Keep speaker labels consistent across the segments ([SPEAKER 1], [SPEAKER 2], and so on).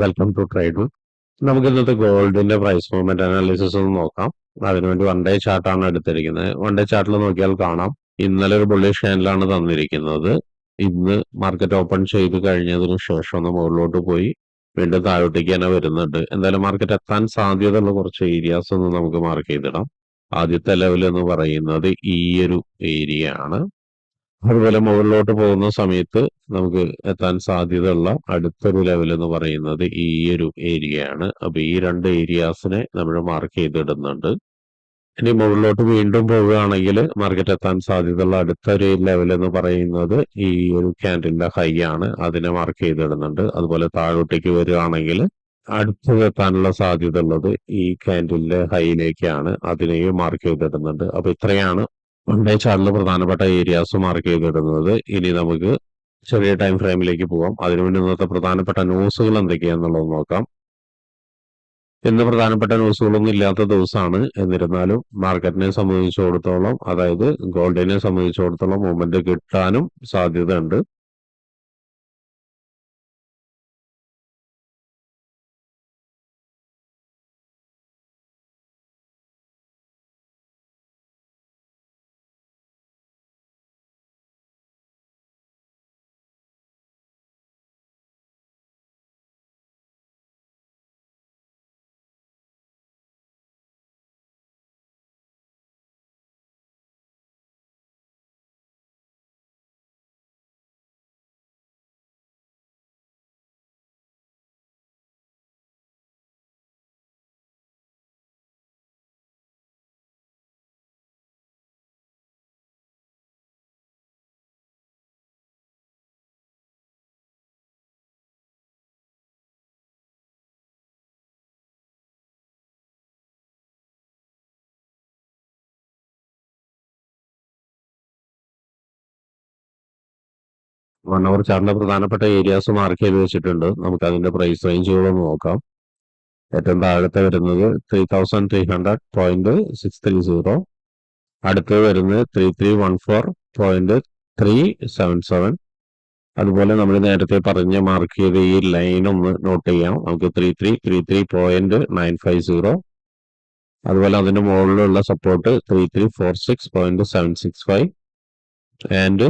[SPEAKER 1] Welcome to trade നമുക്ക് ഇന്നത്തെ ഗോൾഡിന്റെ പ്രൈസ് മൂവ്മെന്റ് അനാലിസിസ് ഒന്ന് നോക്കാം. അതിനുവേണ്ടി വൺ ഡേ ചാർട്ടാണ് എടുത്തിരിക്കുന്നത്. വൺ ഡേ ചാർട്ടിൽ നോക്കിയാൽ കാണാം. ഇന്നലെ ഒരു ബുള്ളിഷ് ഹാൻഡിലാണ് തന്നിരിക്കുന്നത്. ഇന്ന് മാർക്കറ്റ് ഓപ്പൺ ചെയ്ത് കഴിഞ്ഞതിന് ശേഷം ഒന്ന് മുകളിലോട്ട് പോയി. വീണ്ടും താഴോട്ടേക്ക് തന്നെ വരുന്നുണ്ട്. എന്തായാലും മാർക്കറ്റ് എത്താൻ സാധ്യതയുള്ള കുറച്ച് ഏരിയാസ് ഒന്ന് നമുക്ക് മാർക്ക് ചെയ്തിടാം. ആദ്യത്തെ ലെവൽ എന്ന് പറയുന്നത് ഈ ഒരു ഏരിയ ആണ്. അതുപോലെ മുകളിലോട്ട് പോകുന്ന സമയത്ത് നമുക്ക് എത്താൻ സാധ്യതയുള്ള അടുത്തൊരു ലെവൽ എന്ന് പറയുന്നത് ഈ ഒരു ഏരിയയാണ് അപ്പൊ ഈ രണ്ട് ഏരിയാസിനെ നമ്മൾ മാർക്ക് ചെയ്തിടുന്നുണ്ട്. ഇനി മുകളിലോട്ട് വീണ്ടും പോവുകയാണെങ്കിൽ മാർക്കറ്റ് എത്താൻ സാധ്യതയുള്ള അടുത്തൊരു ലെവൽ എന്ന് പറയുന്നത് ഈ ഒരു ക്യാൻഡിലിന്റെ ഹൈ ആണ്. അതിനെ മാർക്ക് ചെയ്തിടുന്നുണ്ട്. അതുപോലെ താഴോട്ടേക്ക് വരികയാണെങ്കിൽ അടുത്തത് എത്താനുള്ള സാധ്യത ഉള്ളത് ഈ ക്യാൻഡിലിന്റെ ഹൈയിലേക്കാണ് അതിനെയും മാർക്ക് ചെയ്തിടുന്നുണ്ട്. അപ്പൊ ഇത്രയാണ് വൺ ഡേ ചാർട്ടിൽ പ്രധാനപ്പെട്ട ഏരിയാസ് മാർക്ക് ചെയ്തിടുന്നത് ഇനി നമുക്ക് ചെറിയ ടൈം ഫ്രെയിമിലേക്ക് പോകാം അതിനുവേണ്ടി ഇന്നത്തെ പ്രധാനപ്പെട്ട ന്യൂസുകൾ എന്തൊക്കെയാണെന്നുള്ളത് നോക്കാം. ഇന്ന് പ്രധാനപ്പെട്ട ന്യൂസുകളൊന്നും ഇല്ലാത്ത ദിവസമാണ് എന്നിരുന്നാലും മാർക്കറ്റിനെ സംബന്ധിച്ചിടത്തോളം അതായത് ഗോൾഡിനെ സംബന്ധിച്ചിടത്തോളം മൂവ്മെന്റ് കിട്ടാനും സാധ്യതയുണ്ട്. വൺ അവർ ചാർട്ടിന്റെ പ്രധാനപ്പെട്ട ഏരിയാസ് മാർക്ക് ചെയ്ത് വെച്ചിട്ടുണ്ട്. നമുക്ക് അതിന്റെ പ്രൈസ് റേഞ്ചുകളൊന്ന് നോക്കാം. ഏറ്റവും താഴത്തെ വരുന്നത് three thousand three hundred point six three zero അടുത്തത് വരുന്നത് three three one four point three seven seven അതുപോലെ നമ്മൾ നേരത്തെ പറഞ്ഞ മാർക്ക് ചെയ്ത ഈ ലൈൻ ഒന്ന് നോട്ട് ചെയ്യാം. നമുക്ക് three three three three point nine five zero അതുപോലെ അതിന്റെ മുകളിലുള്ള support three three four six point seven six five and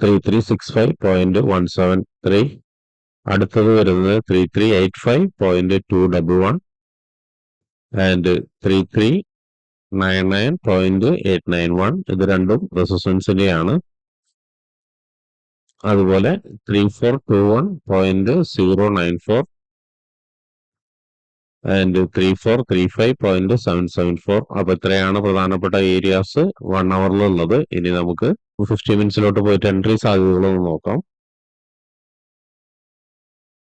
[SPEAKER 1] three three six five point one seven three അടുത്തത് വരുന്നത് three three eight five point two double one and three three nine nine point eight nine one ഇത് രണ്ടും റെസിസ്റ്റൻസിന്റെയാണ് അതുപോലെ three four two one point zero nine four and three four three five point seven seven four അപ്പൊ ഇത്രയാണ് പ്രധാനപ്പെട്ട areas one അവറിലുള്ളത് ഇനി നമുക്ക് fifty മിനിറ്റ്സിലോട്ട് പോയിട്ട് എൻട്രി സാധ്യതകളൊന്ന് നോക്കാം.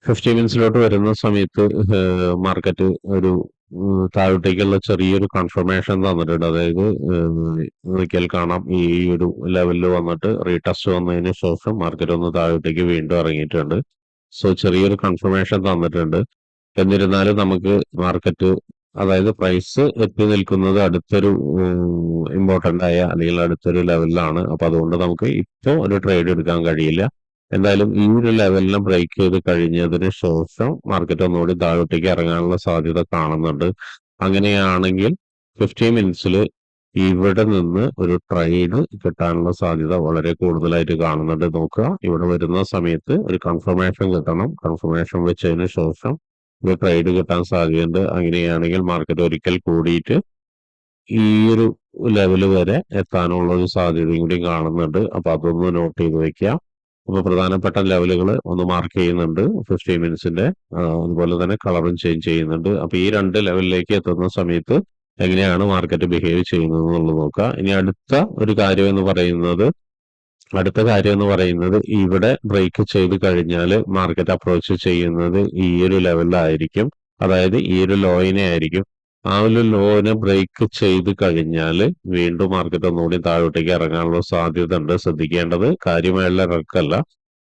[SPEAKER 1] ഫിഫ്റ്റി മിനിറ്റ്സിലോട്ട് വരുന്ന സമയത്ത് മാർക്കറ്റ് ഒരു താഴോട്ടേക്കുള്ള ചെറിയൊരു കൺഫർമേഷൻ തന്നിട്ടുണ്ട്. അതായത് ഒരിക്കൽ കാണാം. ഈ ഒരു ലെവലിൽ വന്നിട്ട് റീടെസ്റ്റ് വന്നതിന് ശേഷം മാർക്കറ്റ് ഒന്ന് താഴോട്ടേക്ക് വീണ്ടും ഇറങ്ങിയിട്ടുണ്ട്. സോ ചെറിയൊരു കൺഫർമേഷൻ തന്നിട്ടുണ്ട്. എന്നിരുന്നാലും നമുക്ക് മാർക്കറ്റ് അതായത് പ്രൈസ് എത്തി നിൽക്കുന്നത് അടുത്തൊരു ഇമ്പോർട്ടന്റ് ആയ അല്ലെങ്കിൽ അടുത്തൊരു ലെവലിലാണ് അപ്പൊ അതുകൊണ്ട് നമുക്ക് ഇപ്പോൾ ഒരു ട്രേഡ് എടുക്കാൻ കഴിയില്ല. എന്തായാലും ഈ ഒരു ലെവലിനെ ബ്രേക്ക് ചെയ്ത് കഴിഞ്ഞതിന് ശേഷം മാർക്കറ്റ് ഒന്നുകൂടി താഴോട്ടേക്ക് ഇറങ്ങാനുള്ള സാധ്യത കാണുന്നുണ്ട്. അങ്ങനെയാണെങ്കിൽ ഫിഫ്റ്റി മിനിറ്റ്സിൽ ഇവിടെ നിന്ന് ഒരു ട്രേഡ് കിട്ടാനുള്ള സാധ്യത വളരെ കൂടുതലായിട്ട് കാണുന്നുണ്ട്. നോക്കുക ഇവിടെ വരുന്ന സമയത്ത് ഒരു കൺഫർമേഷൻ കിട്ടണം. കൺഫർമേഷൻ വെച്ചതിന് ശേഷം ഒരു ട്രേഡ് കിട്ടാൻ സാധ്യതയുണ്ട്. അങ്ങനെയാണെങ്കിൽ മാർക്കറ്റ് ഒരിക്കൽ കൂടിയിട്ട് ഈ ഒരു ലെവൽ വരെ എത്താനുള്ള ഒരു സാധ്യതയും കൂടി കാണുന്നുണ്ട്. അപ്പൊ അതൊന്ന് നോട്ട് ചെയ്ത് വെക്കുക. അപ്പൊ പ്രധാനപ്പെട്ട ലെവലുകൾ ഒന്ന് മാർക്ക് ചെയ്യുന്നുണ്ട്. ഫിഫ്റ്റീൻ മിനിറ്റ്സിന്റെ അതുപോലെ തന്നെ കളറും ചേഞ്ച് ചെയ്യുന്നുണ്ട്. അപ്പൊ ഈ രണ്ട് ലെവലിലേക്ക് എത്തുന്ന സമയത്ത് എങ്ങനെയാണ് മാർക്കറ്റ് ബിഹേവ് ചെയ്യുന്നത് എന്നുള്ളത് നോക്കുക. ഇനി അടുത്ത ഒരു കാര്യം എന്ന് പറയുന്നത് അടുത്ത കാര്യം എന്ന് പറയുന്നത് ഇവിടെ ബ്രേക്ക് ചെയ്ത് കഴിഞ്ഞാൽ മാർക്കറ്റ് അപ്രോച്ച് ചെയ്യുന്നത് ഈ ഒരു ലെവലിലായിരിക്കും അതായത് ഈ ഒരു ലോയിനെ ആയിരിക്കും. ആ ഒരു ലോനെ ബ്രേക്ക് ചെയ്ത് കഴിഞ്ഞാൽ വീണ്ടും മാർക്കറ്റ് ഒന്നുകൂടി താഴോട്ടേക്ക് ഇറങ്ങാനുള്ള സാധ്യത ഉണ്ട്. ശ്രദ്ധിക്കേണ്ടത് കാര്യമായുള്ള ഇറക്കല്ല.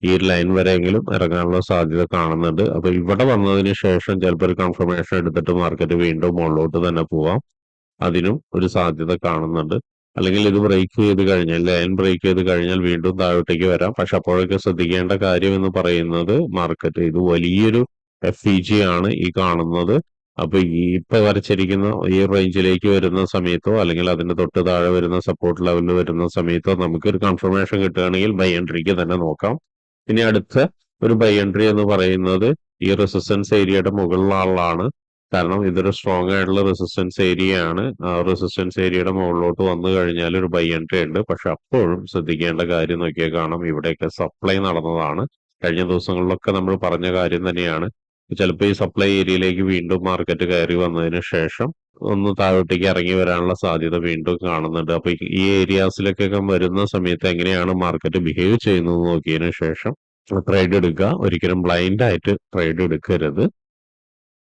[SPEAKER 1] ഈ ലൈൻ വരെയെങ്കിലും ഇറങ്ങാനുള്ള സാധ്യത കാണുന്നുണ്ട്. അപ്പൊ ഇവിടെ വന്നതിന് ശേഷം ചിലപ്പോൾ ഒരു കൺഫർമേഷൻ എടുത്തിട്ട് മാർക്കറ്റ് വീണ്ടും മുകളിലോട്ട് തന്നെ പോവാം. അതിനും ഒരു സാധ്യത കാണുന്നുണ്ട്. അല്ലെങ്കിൽ ഇത് ബ്രേക്ക് ചെയ്ത് കഴിഞ്ഞാൽ ലൈൻ ബ്രേക്ക് ചെയ്ത് കഴിഞ്ഞാൽ വീണ്ടും താഴോട്ടേക്ക് വരാം. പക്ഷെ അപ്പോഴൊക്കെ ശ്രദ്ധിക്കേണ്ട കാര്യം എന്ന് പറയുന്നത് മാർക്കറ്റ് ഇത് വലിയൊരു എഫ് ഇ ജി ആണ് ഈ കാണുന്നത്. അപ്പൊ ഈ ഇപ്പൊ വരച്ചിരിക്കുന്ന ഈ റേഞ്ചിലേക്ക് വരുന്ന സമയത്തോ അല്ലെങ്കിൽ അതിന്റെ തൊട്ട് താഴെ വരുന്ന സപ്പോർട്ട് ലെവലിൽ വരുന്ന സമയത്തോ നമുക്ക് ഒരു കൺഫർമേഷൻ കിട്ടുകയാണെങ്കിൽ ബൈ എൻട്രിക്ക് തന്നെ നോക്കാം. ഇനി അടുത്ത ഒരു ബൈ എൻട്രി എന്ന് പറയുന്നത് ഈ റെസിസ്റ്റൻസ് ഏരിയയുടെ മുകളിലാണ് കാരണം ഇതൊരു സ്ട്രോങ് ആയിട്ടുള്ള റെസിസ്റ്റൻസ് ഏരിയ ആണ്. ആ റെസിസ്റ്റൻസ് ഏരിയയുടെ മുകളിലോട്ട് വന്നു കഴിഞ്ഞാൽ ഒരു ബൈ എൻട്രി ഉണ്ട്. പക്ഷെ അപ്പോഴും ശ്രദ്ധിക്കേണ്ട കാര്യം നോക്കിയാൽ കാണാം ഇവിടെയൊക്കെ സപ്ലൈ നടന്നതാണ്. കഴിഞ്ഞ ദിവസങ്ങളിലൊക്കെ നമ്മൾ പറഞ്ഞ കാര്യം തന്നെയാണ്. ചിലപ്പോൾ ഈ സപ്ലൈ ഏരിയയിലേക്ക് വീണ്ടും മാർക്കറ്റ് കയറി വന്നതിന് ശേഷം ഒന്ന് താഴോട്ടേക്ക് ഇറങ്ങി വരാനുള്ള സാധ്യത വീണ്ടും കാണുന്നുണ്ട്. അപ്പൊ ഈ ഏരിയാസിലേക്കൊക്കെ വരുന്ന സമയത്ത് എങ്ങനെയാണ് മാർക്കറ്റ് ബിഹേവ് ചെയ്യുന്നത് നോക്കിയതിനു ശേഷം ട്രേഡ് എടുക്കുക. ഒരിക്കലും ബ്ലൈൻഡ് ആയിട്ട് ട്രേഡ് എടുക്കരുത്.